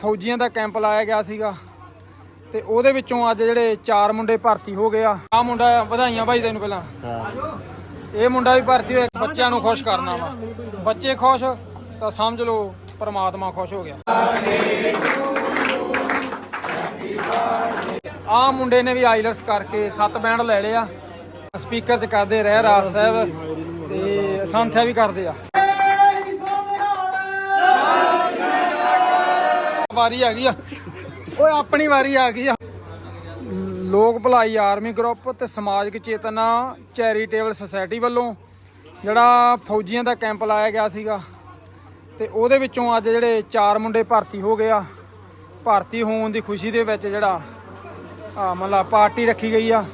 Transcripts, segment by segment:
ਫੌਜੀਆਂ ਦਾ ਕੈਂਪ ਲਾਇਆ ਗਿਆ ਸੀਗਾ ਤੇ ਉਹਦੇ ਵਿੱਚੋਂ ਅੱਜ ਜਿਹੜੇ ਚਾਰ ਮੁੰਡੇ ਭਰਤੀ ਹੋ ਗਏ ਆ। ਆ ਮੁੰਡਾ ਵਧਾਈਆਂ ਭਾਈ ਤੈਨੂੰ ਪਹਿਲਾਂ। ਇਹ ਮੁੰਡਾ ਵੀ ਭਰਤੀ ਹੋਇਆ ਬੱਚਿਆਂ ਨੂੰ ਖੁਸ਼ ਕਰਨਾ ਵਾ। ਬੱਚੇ ਖੁਸ਼ ਤਾਂ ਸਮਝ ਲਓ ਪ੍ਰਮਾਤਮਾ ਖੁਸ਼ ਹੋ ਗਿਆ। ਆ ਮੁੰਡੇ ਨੇ ਵੀ ਆਈਲਟਸ ਕਰਕੇ ਸੱਤ ਬੈਂਡ ਲੈ ਲਿਆ ਸਪੀਕਰ ਚ ਕਰਦੇ ਰਹਿ ਰਾਜ ਸਾਹਿਬ ਤੇ ਸੰਥਿਆ ਵੀ ਕਰਦੇ ਆ। ਵਾਰੀ ਆ ਗਈ ਆ। ਓਏ ਆਪਣੀ ਵਾਰੀ ਆ ਗਈ ਆ। ਲੋਕ ਭਲਾਈ ਆਰਮੀ ਗਰੁੱਪ ਤੇ ਸਮਾਜਿਕ ਚੇਤਨਾ ਚੈਰੀਟੇਬਲ ਸੁਸਾਇਟੀ ਵੱਲੋਂ ਜਿਹੜਾ ਫੌਜੀਆਂ ਦਾ ਕੈਂਪ ਲਾਇਆ ਗਿਆ ਸੀਗਾ ਤੇ ਉਹਦੇ ਵਿੱਚੋਂ ਅੱਜ ਜਿਹੜੇ ਚਾਰ ਮੁੰਡੇ ਭਰਤੀ ਹੋ ਗਏ ਆ। ਭਰਤੀ ਹੋਣ ਦੀ ਖੁਸ਼ੀ ਦੇ ਵਿੱਚ ਜਿਹੜਾ ਆ ਮਤਲਬ ਪਾਰਟੀ ਰੱਖੀ ਗਈ ਆ।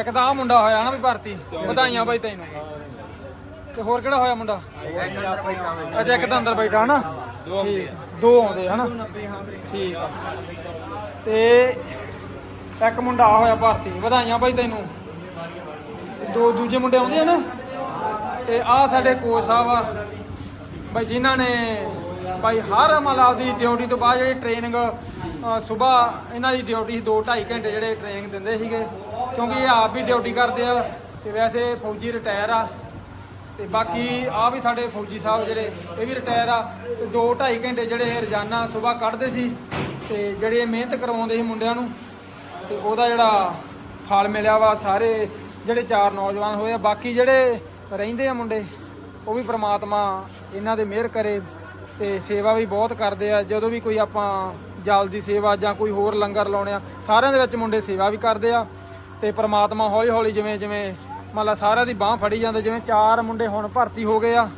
ਇੱਕ ਤਾਂ ਆ ਮੁੰਡਾ ਹੋਇਆ ਨਾ ਵੀ ਭਰਤੀ ਵਧਾਈਆਂ ਬਾਈ ਤੈਨੂੰ। ਤੇ ਹੋਰ ਕਿਹੜਾ ਹੋਇਆ ਮੁੰਡਾ? ਅੱਛਾ ਇੱਕ ਤਾਂ ਅੰਦਰ ਬੈਠਾ ਹਨਾ? ਠੀਕ ਦੋ ਆਉਂਦੇ ਹਨਾ? ਠੀਕ ਆ। ਤੇ ਇੱਕ ਮੁੰਡਾ ਆ ਹੋਇਆ ਭਰਤੀ ਵਧਾਈਆਂ ਬਾਈ ਤੈਨੂੰ। ਦੋ ਦੂਜੇ ਮੁੰਡੇ ਆਉਂਦੇ ਆ ਨਾ? ਤੇ ਆ ਸਾਡੇ ਕੋਚ ਸਾਹਿਬ ਆ। ਬਾਈ ਜਿਨ੍ਹਾਂ ਨੇ ਬਾਈ ਹਰ ਮਤਲਬ ਦੀ ਡਿਊਟੀ ਤੋਂ ਬਾਅਦ ਜਿਹੜੀ ਟ੍ਰੇਨਿੰਗ ਸਵੇਰ ਇਹਨਾਂ ਦੀ ਡਿਊਟੀ ਸੀ 2 2.5 ਘੰਟੇ ਜਿਹੜੇ ਟ੍ਰੇਨਿੰਗ ਦਿੰਦੇ ਸੀਗੇ। ਕਿਉਂਕਿ ਇਹ ਆਪ ਵੀ ਡਿਊਟੀ ਕਰਦੇ ਆ। ਤੇ ਵੈਸੇ ਫੌਜੀ ਰਿਟਾਇਰ ਆ। ਤੇ ਬਾਕੀ ਆ ਵੀ ਸਾਡੇ ਫੌਜੀ ਸਾਹਿਬ ਜਿਹੜੇ, ਇਹ ਵੀ ਰਿਟਾਇਰ ਆ ਤੇ 2 2.5 ਘੰਟੇ ਜਿਹੜੇ ਇਹ ਰੋਜ਼ਾਨਾ ਸਵੇਰ ਕੱਢਦੇ ਸੀ ਤੇ ਜਿਹੜੇ ਮਿਹਨਤ ਕਰਵਾਉਂਦੇ ਸੀ ਮੁੰਡਿਆਂ ਨੂੰ ਤੇ ਉਹਦਾ ਜਿਹੜਾ ਫਲ ਮਿਲਿਆ ਵਾ, ਸਾਰੇ ਜਿਹੜੇ ਚਾਰ ਨੌਜਵਾਨ ਹੋਏ ਆ, ਬਾਕੀ ਜਿਹੜੇ ਰਹਿੰਦੇ ਆ ਮੁੰਡੇ, ਉਹ ਵੀ ਪ੍ਰਮਾਤਮਾ ਇਹਨਾਂ ਦੇ ਮਿਹਰ ਕਰੇ ਤੇ ਸੇਵਾ ਵੀ ਬਹੁਤ ਕਰਦੇ ਆ, ਜਦੋਂ ਵੀ ਕੋਈ ਆਪਾਂ ਜਲ ਦੀ ਸੇਵਾ ਜਾਂ ਕੋਈ ਹੋਰ ਲੰਗਰ ਲਾਉਣੇ ਆ, ਸਾਰਿਆਂ ਦੇ ਵਿੱਚ ਮੁੰਡੇ ਸੇਵਾ ਵੀ ਕਰਦੇ ਆ ਤੇ ਪ੍ਰਮਾਤਮਾ ਹੌਲੀ ਹੌਲੀ ਜਿਵੇਂ ਜਿਵੇਂ ਮਤਲਬ ਸਾਰਿਆਂ ਦੀ ਬਾਹ ਫੜੀ ਜਾਂਦੇ, ਜਿਵੇਂ ਚਾਰ ਮੁੰਡੇ ਹੁਣ ਭਰਤੀ ਹੋ ਗਏ ਆ,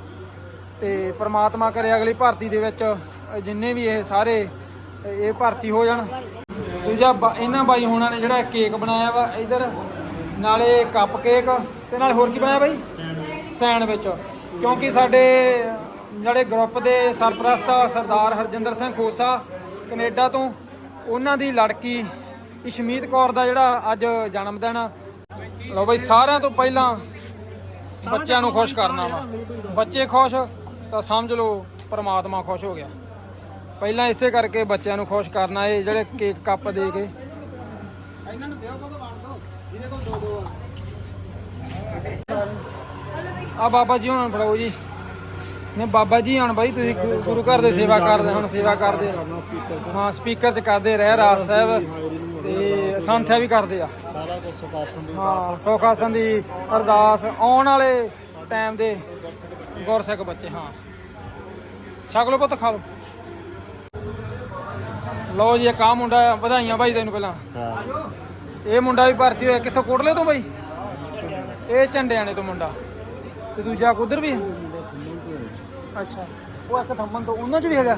ਤੇ ਪ੍ਰਮਾਤਮਾ ਕਰੇ ਅਗਲੀ ਭਰਤੀ ਦੇ ਵਿੱਚ, ਜਿੰਨੇ ਵੀ ਇਹ ਸਾਰੇ, ਇਹ ਭਰਤੀ ਹੋ ਜਾਣ। ਦੂਜਾ ਬਾ- ਇਹਨਾਂ ਬਾਈ ਹੋਣਾ ਨੇ ਜਿਹੜਾ ਕੇਕ ਬਣਾਇਆ ਵਾ, ਇਧਰ ਨਾਲੇ ਕੱਪ ਕੇਕ, ਤੇ ਨਾਲ ਹੋਰ ਕੀ ਬਣਾਇਆ ਬਾਈ? ਸੈਂਡਵਿਚ ਕਿਉਂਕਿ ਸਾਡੇ ਜਿਹੜੇ ਗਰੁੱਪ ਦੇ ਸਰਪ੍ਰਸਤ ਆ, ਸਰਦਾਰ ਹਰਜਿੰਦਰ ਸਿੰਘ ਖੋਸਾ, ਕੈਨੇਡਾ ਤੋਂ, ਉਹਨਾਂ ਦੀ ਲੜਕੀ ਇਸ਼ਮੀਤ ਕੌਰ ਦਾ ਜਿਹੜਾ ਅੱਜ ਜਨਮ ਦਿਨ ਆ ਲਓ ਬਾਈ, ਸਾਰਿਆਂ ਤੋਂ ਪਹਿਲਾਂ ਬੱਚਿਆਂ ਨੂੰ ਖੁਸ਼ ਕਰਨਾ ਵਾ। ਬੱਚੇ ਖੁਸ਼, ਤਾਂ ਸਮਝ ਲਓ ਪਰਮਾਤਮਾ ਖੁਸ਼ ਹੋ ਗਿਆ। ਪਹਿਲਾਂ ਇਸੇ ਕਰਕੇ ਬੱਚਿਆਂ ਨੂੰ ਖੁਸ਼ ਕਰਨਾ, ਇਹ ਜਿਹੜੇ ਕੇਕ ਕੱਪ ਦੇ ਕੇ। ਇਹਨਾਂ ਨੂੰ ਦਿਓ ਕਦੋਂ ਵੰਡ ਦਿਓ ਜਿਹਦੇ ਕੋਲ ਦੋ ਦੋ ਆ ਆ ਬਾਬਾ ਜੀ ਹੁਣ, ਫੜਾਓ ਜੀ। ਨੇ ਬਾਬਾ ਜੀ ਹੁਣ ਬਾਈ, ਤੁਸੀਂ ਗੁਰੂ ਘਰ ਦੇ ਸੇਵਾ ਕਰਦੇ, ਹੁਣ ਸੇਵਾ ਕਰਦੇ। ਹਾਂ, ਸਪੀਕਰ ਚ ਕਰਦੇ ਰਹਿ, ਰਾਜ ਸਾਹਿਬ ਤੇ ਸੰਥਿਆ ਵੀ ਕਰਦੇ ਆ। ਸਾਰਾ ਕੁਝ ਸੁਖਾਸਨ ਦੀ ਹਾਂ ਸੋਖਾਸਨ ਦੀ ਅਰਦਾਸ ਆਉਣ ਵਾਲੇ ਟਾਈਮ ਦੇ ਗੁਰਸਿੱਖ ਬੱਚੇ ਹਾਂ। ਛਕ ਲਓ ਪੁੱਤ ਖਾ ਲਓ। ਲਓ ਜੀ ਆਹ ਮੁੰਡਾ ਵਧਾਈਆਂ ਭਾਈ ਤੈਨੂੰ ਪਹਿਲਾਂ। ਇਹ ਮੁੰਡਾ ਵੀ ਭਰਤੀ ਹੋਇਆ ਕਿੱਥੋਂ ਕੋਟਲੇ ਤੋਂ ਬਾਈ? ਇਹ ਝੰਡਿਆਣੇ ਤੋਂ ਮੁੰਡਾ। ਤੇ ਦੂਜਾ ਉਧਰ ਵੀ? ਅੱਛਾ। ਉਹ ਇੱਕ ਥੰਮਨ ਤੋਂ ਉਹਨਾਂ ਚ ਵੀ ਹੈਗਾ?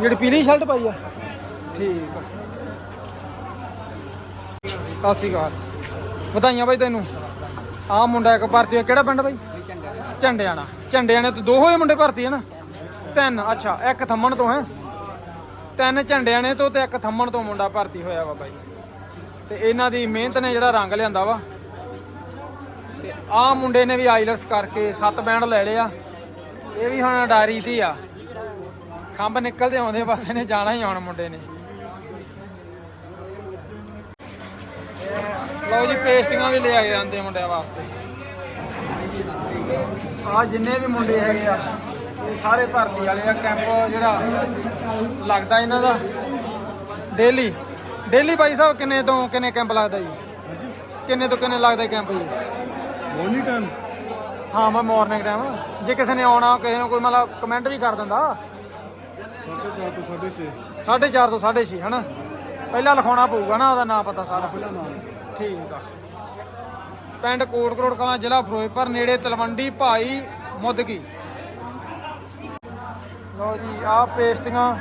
ਜਿਹੜੀ ਪੀਲੀ ਸ਼ਰਟ ਪਾਈ ਆ। ਠੀਕ ਆ। ਸਤਿ ਸ਼੍ਰੀ ਅਕਾਲ। ਵਧਾਈਆਂ ਬਾਈ ਤੈਨੂੰ। ਆਹ ਮੁੰਡਾ ਇੱਕ ਭਰਤੀ ਹੋਇਆ। ਕਿਹੜਾ ਪਿੰਡ ਬਾਈ? ਝੰਡਿਆਣਾ। ਝੰਡਿਆਣੇ ਤੋਂ ਦੋ ਹੋਏ ਮੁੰਡੇ ਭਰਤੀ, ਹੈ ਨਾ? ਤਿੰਨ, ਅੱਛਾ, ਇੱਕ ਥੰਮਣ ਤੋਂ, ਹੈ? ਤਿੰਨ ਝੰਡਿਆਣੇ ਤੋਂ ਤੇ ਇੱਕ ਥੰਮਣ ਤੋਂ ਮੁੰਡਾ ਭਰਤੀ ਹੋਇਆ ਵਾ ਬਾਈ। ਤੇ ਇਹਨਾਂ ਦੀ ਮਿਹਨਤ ਨੇ ਜਿਹੜਾ ਰੰਗ ਲਿਆਂਦਾ ਵਾ। ਤੇ ਆਹ ਮੁੰਡੇ ਨੇ ਵੀ ਆਈਲਟਸ ਕਰਕੇ ਸੱਤ ਬੈਂਡ ਲੈ ਲਿਆ ਇਹ ਵੀ ਹੁਣ ਡਾਰੀ ਦੀ ਆ। ਖੰਭ ਨਿਕਲਦੇ ਆਉਂਦੇ ਬਸ ਇਹਨੇ ਜਾਣਾ ਹੀ ਆਉਣ ਮੁੰਡੇ ਨੇ। ਲਓ ਜੀ ਪੇਸਟੀਆਂ ਵੀ ਲਿਆ ਕੇ ਜਾਂਦੇ ਮੁੰਡਿਆਂ ਵਾਸਤੇ। ਆ ਜਿੰਨੇ ਵੀ ਮੁੰਡੇ ਹੈਗੇ ਆ ਇਹ ਸਾਰੇ ਭਰਤੀ ਵਾਲੇ ਆ ਕੈਂਪ ਜਿਹੜਾ ਲੱਗਦਾ ਇਹਨਾਂ ਦਾ। ਡੇਲੀ ਡੇਲੀ ਭਾਈ ਸਾਹਿਬ ਕਿੰਨੇ ਤੋਂ ਕਿੰਨੇ ਕੈਂਪ ਲੱਗਦਾ ਜੀ? ਕਿੰਨੇ ਤੋਂ ਕਿੰਨੇ ਲੱਗਦਾ ਕੈਂਪ ਜੀ? ਮੋਰਨਿੰਗ ਟਾਈਮ ਹਾਂ ਮੈਂ ਮਾਰਨਿੰਗ ਟਾਈਮ ਜੇ ਕਿਸੇ ਨੇ ਆਉਣਾ ਕਿਸੇ ਨੂੰ ਕੋਈ ਮਤਲਬ ਕਮੈਂਟ ਵੀ ਕਰ ਦਿੰਦਾ। 4:30 ਤੋਂ 6:30 4.5 ਤੋਂ 6.5 ਹਨਾ? ਪਹਿਲਾਂ ਲਿਖਾਉਣਾ ਪਊਗਾ ਨਾ ਉਹਦਾ ਨਾਮ ਪਤਾ ਸਾਰਾ। ਠੀਕ ਆ। ਪਿੰਡ ਕੋਟ ਕਰੋੜ ਕਲਾਂ ਜ਼ਿਲ੍ਹਾ ਫਿਰੋਜ਼ਪੁਰ ਨੇੜੇ ਤਲਵੰਡੀ ਭਾਈ ਮੁੱਦਗੀ। ਲਓ ਜੀ ਆਹ ਪੇਸਟੀਆਂ।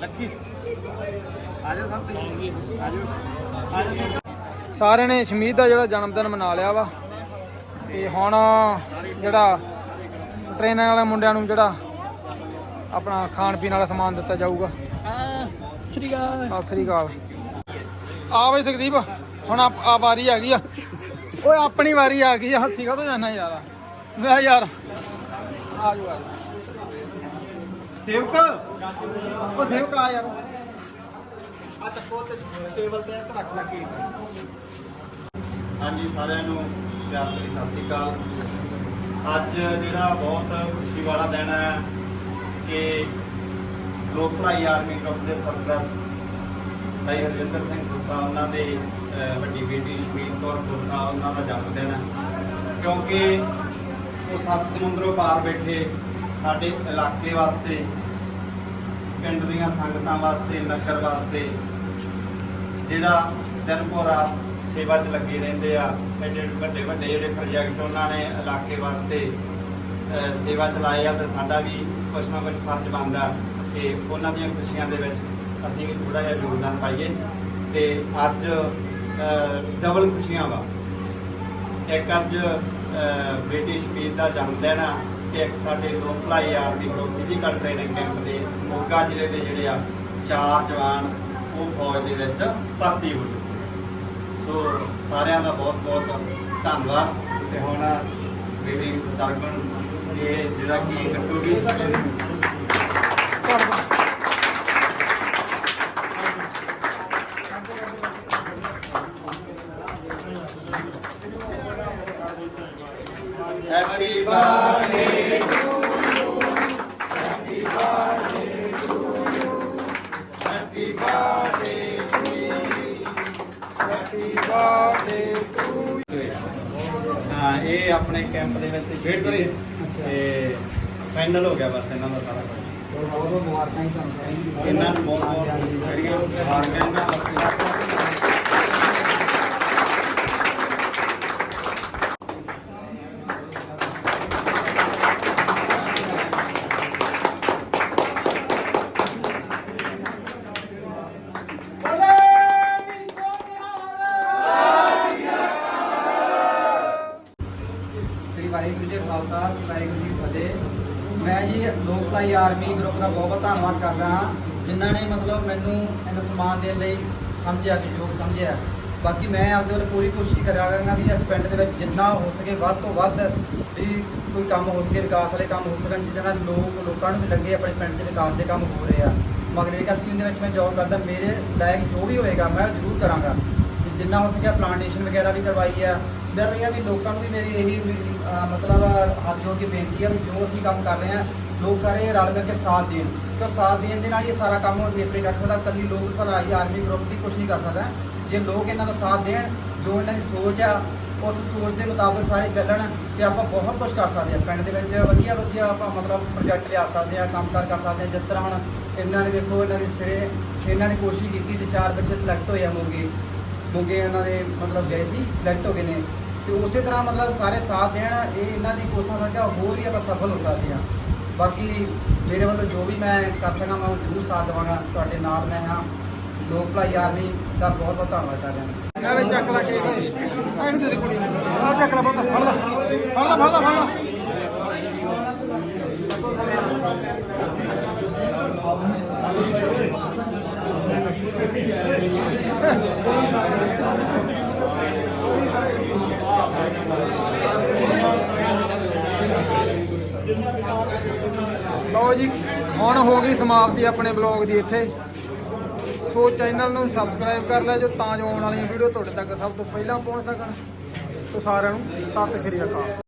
ਲੱਕੀ। ਆ ਜਾ ਸਰ ਤੁਸੀਂ। ਆ ਜਾਓ। ਆ ਜਾਓ। ਸਾਰਿਆਂ ਨੇ ਸ਼ਮੀਦ ਦਾ ਜਿਹੜਾ ਜਨਮ ਦਿਨ ਮਨਾ ਲਿਆ ਵਾ। ਤੇ ਹੁਣ ਜਿਹੜਾ ਟ੍ਰੇਨਾਂ ਵਾਲੇ ਮੁੰਡਿਆਂ ਨੂੰ ਜਿਹੜਾ ਆਪਣਾ ਖਾਣ ਪੀਣ ਵਾਲਾ ਸਮਾਨ ਦਿੱਤਾ ਜਾਊਗਾ। ਸ੍ਰੀ ਅਕਾਲ ਸਤਿ ਸ੍ਰੀ ਅਕਾਲ। ਆ ਬਈ ਸੁਖਦੀਪ ਹੁਣ ਆ ਆ ਵਾਰੀ ਆ ਗਈ ਆ। ਓਏ ਆਪਣੀ ਵਾਰੀ ਆ ਗਈ ਆ। ਹੱਸੀ ਕਾ ਜਾਣਾ ਯਾਰ? ਮੈਂ ਯਾਰ ਆ ਜਾਓ ਆ ਸੇਵਕ? ਉਹ ਸੇਵਕ ਆ ਯਾਰ। ਆ ਚੱਕੋ ਤੇ ਟੇਬਲ ਤੇ ਰੱਖ ਲੱਗੇ ਹਾਂਜੀ ਸਾਰਿਆਂ ਨੂੰ ਪਿਆਰ ਭਰੀ ਸਤਿ ਸ੍ਰੀ ਅਕਾਲ। ਅੱਜ ਜਿਹੜਾ ਬਹੁਤ ਖੁਸ਼ੀ ਵਾਲਾ ਦਿਨ ਹੈ ਕਿ ਲੋਕ ਭਲਾਈ ਆਰਮੀ ਗਰੁੱਪ ਦੇ ਸਰਪ੍ਰਸਤ ਭਾਈ ਹਰਜਿੰਦਰ ਸਿੰਘ ਗੁੱਸਾ ਉਹਨਾਂ ਦੇ ਵੱਡੀ ਬੇਟੀ ਸ਼ਮੀਤ ਕੌਰ ਖੋਸਾ ਉਹਨਾਂ ਦਾ ਜਨਮ ਦਿਨ ਹੈ। ਕਿਉਂਕਿ ਉਹ ਸੱਤ ਸਮੁੰਦਰੋਂ ਪਾਰ ਬੈਠੇ ਸਾਡੇ ਇਲਾਕੇ ਵਾਸਤੇ, ਪਿੰਡ ਦੀਆਂ ਸੰਗਤਾਂ ਵਾਸਤੇ, ਨਗਰ ਵਾਸਤੇ, ਜਿਹੜਾ ਦਿਨ ਕੋ ਰਾਤ ਸੇਵਾ 'ਚ ਲੱਗੇ ਰਹਿੰਦੇ ਆ। ਐਡੇ ਵੱਡੇ ਵੱਡੇ ਜਿਹੜੇ ਪ੍ਰੋਜੈਕਟ ਉਹਨਾਂ ਨੇ ਇਲਾਕੇ ਵਾਸਤੇ ਸੇਵਾ ਚਲਾਏ ਆ ਤੇ ਸਾਡਾ ਵੀ ਕੁਛ ਨਾ ਕੁਛ ਫਰਜ਼ ਬਣਦਾ ਕਿ ਉਹਨਾਂ ਦੀਆਂ ਖੁਸ਼ੀਆਂ ਦੇ ਵਿੱਚ ਅਸੀਂ ਵੀ ਥੋੜਾ ਜਿਹਾ ਯੋਗਦਾਨ ਪਾਈਏ ਤੇ ਅੱਜ ਡਬਲ ਖੁਸ਼ੀਆਂ ਵਾ। ਇੱਕ ਅੱਜ ਬ੍ਰਿਟਿਸ਼ ਬੇਟੀ ਦਾ ਜਨਮ ਦਿਨ ਆ ਤੇ ਇੱਕ ਸਾਡੇ ਲੋਕ ਭਲਾਈ army group physical training camp ਦੇ। ਮੋਗਾ ਜ਼ਿਲ੍ਹੇ ਦੇ ਜਿਹੜੇ ਆ ਚਾਰ ਜਵਾਨ, ਉਹ ਫੌਜ ਦੇ ਵਿੱਚ ਭਰਤੀ ਹੋਏ ਸੋ ਸਾਰਿਆਂ ਦਾ ਬਹੁਤ ਬਹੁਤ ਧੰਨਵਾਦ। ਤੇ ਹੁਣ ਮੇਰੀ ਸਰਗੁਣ, ਇਹ ਜਿਹੜਾ ਕਿ ਕੱਟੂਗੀ। ਹੈਪੀ ਬਰਥਡੇ ਇਹ ਆਪਣੇ ਕੈਂਪ ਦੇ ਵਿੱਚ ਖੇਡ ਕਰੀ ਤੇ ਫਾਈਨਲ ਹੋ ਗਿਆ ਬਸ ਇਹਨਾਂ ਦਾ ਸਾਰਾ ਕੁਝ ਬਹੁਤ ਬਹੁਤ ਮੁਬਾਰਕਾਂ ਹੀ ਤੁਹਾਨੂੰ। ਇਹਨਾਂ ਨੂੰ ਬਹੁਤ ਬਹੁਤ ਜਿਹੜੀਆਂ ਮੁਬਾਰਕਾਂ ਇਹਨਾਂ ਵਾਸਤੇ ਸ੍ਰੀ ਵਾਹਿਗੁਰੂ ਜੀ ਕਾ ਖਾਲਸਾ ਵਾਹਿਗੁਰੂ ਜੀ ਕੀ ਫਤਿਹ ਮੈਂ ਜੀ ਲੋਕ ਭਲਾਈ ਆਰਮੀ ਗਰੁੱਪ ਦਾ ਬਹੁਤ ਬਹੁਤ ਧੰਨਵਾਦ ਕਰਦਾ ਹਾਂ, ਜਿਨ੍ਹਾਂ ਨੇ ਮਤਲਬ ਮੈਨੂੰ ਇਹਨਾਂ ਸਨਮਾਨ ਦੇਣ ਲਈ ਸਮਝਿਆ ਕਿ ਯੋਗ ਸਮਝਿਆ। ਬਾਕੀ ਮੈਂ ਆਪਦੇ ਵੱਲ ਪੂਰੀ ਕੋਸ਼ਿਸ਼ ਕਰਾਂਗਾ ਵੀ ਇਸ ਪਿੰਡ ਦੇ ਵਿੱਚ ਜਿੰਨਾ ਹੋ ਸਕੇ ਵੱਧ ਤੋਂ ਵੱਧ ਵੀ ਕੋਈ ਕੰਮ ਹੋ ਸਕੇ, ਵਿਕਾਸ ਵਾਲੇ ਕੰਮ ਹੋ ਸਕਣ, ਜਿਹਦੇ ਨਾਲ ਲੋਕ, ਲੋਕਾਂ ਨੂੰ ਵੀ ਲੱਗੇ ਆਪਣੇ ਪਿੰਡ 'ਚ ਵਿਕਾਸ ਦੇ ਕੰਮ ਹੋ ਰਹੇ ਆ। ਮਗਰੇਗਾ ਸਕੀਮ ਦੇ ਵਿੱਚ ਮੈਂ ਜੋਬ ਕਰਦਾ, ਮੇਰੇ ਲਾਇਕ ਜੋ ਵੀ ਹੋਏਗਾ ਮੈਂ ਜ਼ਰੂਰ ਕਰਾਂਗਾ। ਜਿੰਨਾ ਹੋ ਸਕਿਆ ਪਲਾਂਟੇਸ਼ਨ ਵਗੈਰਾ ਵੀ ਕਰਵਾਈ ਆ। ਮੈਂ ਇਹ ਵੀ ਲੋਕਾਂ ਨੂੰ ਵੀ ਮੇਰੀ ਇਹੀ ਮਤਲਬ ਹੱਥ ਜੋੜ ਕੇ ਬੇਨਤੀ ਆ ਵੀ ਜੋ ਅਸੀਂ ਕੰਮ ਕਰ ਰਹੇ ਆ ਲੋਕ ਸਾਰੇ ਰਲ ਮਿਲ ਕੇ ਸਾਥ ਦੇਣ। ਕਿਉਂ ਸਾਥ ਦੇਣ ਦੇ ਨਾਲ ਇਹ ਸਾਰਾ ਕੰਮ ਨੇਪਰੇ ਕਰ ਸਕਦਾ ਕੱਲੀ ਲੋਕ ਭਲਾਈ ਆਰਮੀ ਗਰੁੱਪ ਵੀ ਕੁਝ ਨਹੀਂ ਕਰ ਸਕਦਾ। ਜੇ ਲੋਕ ਇਹਨਾਂ ਦਾ ਸਾਥ ਦੇਣ, ਜੋ ਇਹਨਾਂ ਦੀ ਸੋਚ ਆ, ਉਸ ਸੋਚ ਦੇ ਮੁਤਾਬਕ ਸਾਰੇ ਚੱਲਣ ਤੇ ਆਪਾਂ ਬਹੁਤ ਕੁਝ ਕਰ ਸਕਦੇ ਆ ਪਿੰਡ ਦੇ ਵਿੱਚ ਵਧੀਆ ਵਧੀਆ ਆਪਾਂ ਮਤਲਬ ਪ੍ਰੋਜੈਕਟ ਲਿਆ ਸਕਦੇ ਆ ਕੰਮ ਕਾਰ ਕਰ ਸਕਦੇ ਆ ਜਿਸ ਤਰ੍ਹਾਂ ਹੁਣ ਇਹਨਾਂ ਨੇ ਵੇਖੋ, ਇਹਨਾਂ ਦੇ ਸਿਰੇ ਇਹਨਾਂ ਨੇ ਕੋਸ਼ਿਸ਼ ਕੀਤੀ ਤੇ ਚਾਰ ਬੱਚੇ ਸਿਲੈਕਟ ਹੋਏ ਆ ਮੋਗੇ। ਮੋਗੇ ਇਹਨਾਂ ਦੇ ਮਤਲਬ ਗਏ ਸੀ ਸਿਲੈਕਟ ਹੋ ਗਏ ਨੇ। ਤੇ ਉਸੇ ਤਰ੍ਹਾਂ ਮਤਲਬ ਸਾਰੇ ਸਾਥ ਦੇਣ, ਇਹ ਇਹਨਾਂ ਦੀ ਕੋਸ਼ਿਸ਼ ਕਰਕੇ ਹੋਰ ਵੀ ਆਪਾਂ ਸਫਲ ਹੋ ਸਕਦੇ ਆ ਬਾਕੀ ਮੇਰੇ ਵੱਲੋਂ ਜੋ ਵੀ ਮੈਂ ਕਰ ਸਕਾਂ, ਮੈਂ ਉਹ ਜ਼ਰੂਰ ਸਾਥ ਦੇਵਾਂਗਾ। ਤੁਹਾਡੇ ਨਾਲ ਮੈਂ ਹਾਂ। ਲੋਕ ਭਲਾਈ ਆਰਮੀ ਦਾ ਬਹੁਤ ਬਹੁਤ ਧੰਨਵਾਦ ਕਰਦਾ ਰਿਹਾ ਐਵੇਂ ਚੱਕ ਲਾ ਕੇ ਐਨੂੰ ਦੇ ਕੁੜੀ ਆ ਚੱਕ ਲਾ ਪੁੱਤ ਫੜ ਲਾ। ਫੜ ਲਾ ਫੜ ਲਾ ਫੜ ਲਾ। ਲਓ ਜੀ। ਹੁਣ ਹੋ ਗਈ ਸਮਾਪਤੀ ਆਪਣੇ ਬਲੌਗ ਦੀ ਇੱਥੇ। ਸੋ ਚੈਨਲ ਨੂੰ ਸਬਸਕ੍ਰਾਈਬ ਕਰ ਲੈ ਜੋ ਤਾਂ ਜੋ ਆਉਣ ਵਾਲੀਆਂ ਵੀਡੀਓ ਤੁਹਾਡੇ ਤੱਕ ਸਭ ਤੋਂ ਪਹਿਲਾਂ ਪਹੁੰਚ ਸਕਣ। ਸੋ ਸਾਰਿਆਂ ਨੂੰ ਸਤਿ ਸ਼੍ਰੀ ਅਕਾਲ।